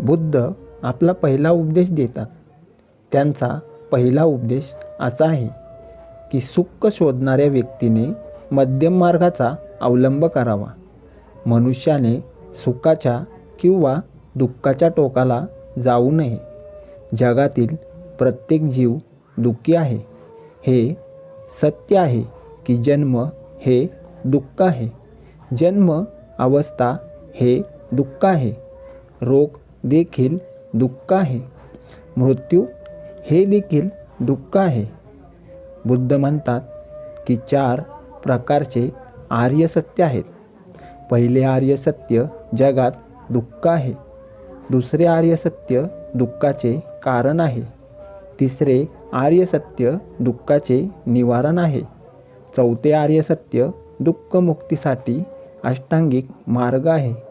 बुद्ध आपला पहिला उपदेश देतात. त्यांचा पहिला उपदेश असा आहे की सुख शोधणाऱ्या व्यक्तीने मध्यम मार्गाचा अवलंब करावा. मनुष्याने सुखाच्या किंवा दुःखाच्या टोकाला जाऊ नये. जगातील प्रत्येक जीव दुःखी आहे. हे सत्य आहे की जन्म हे दुःख आहे. जन्म अवस्था हे दुःख आहे. रोग देखील दुःख आहे. मृत्यू हे देखील दुःख आहे. बुद्ध म्हणतात की चार प्रकारचे आर्य सत्य आहेत. पहिले आर्य सत्य जगात दुःख आहे. दुसरे आर्य सत्य दुःखाचे कारण आहे. तिसरे आर्य सत्य दुःखाचे निवारण आहे. चौथे आर्य सत्य दुःखमुक्तीसाठी अष्टांगिक मार्ग आहे.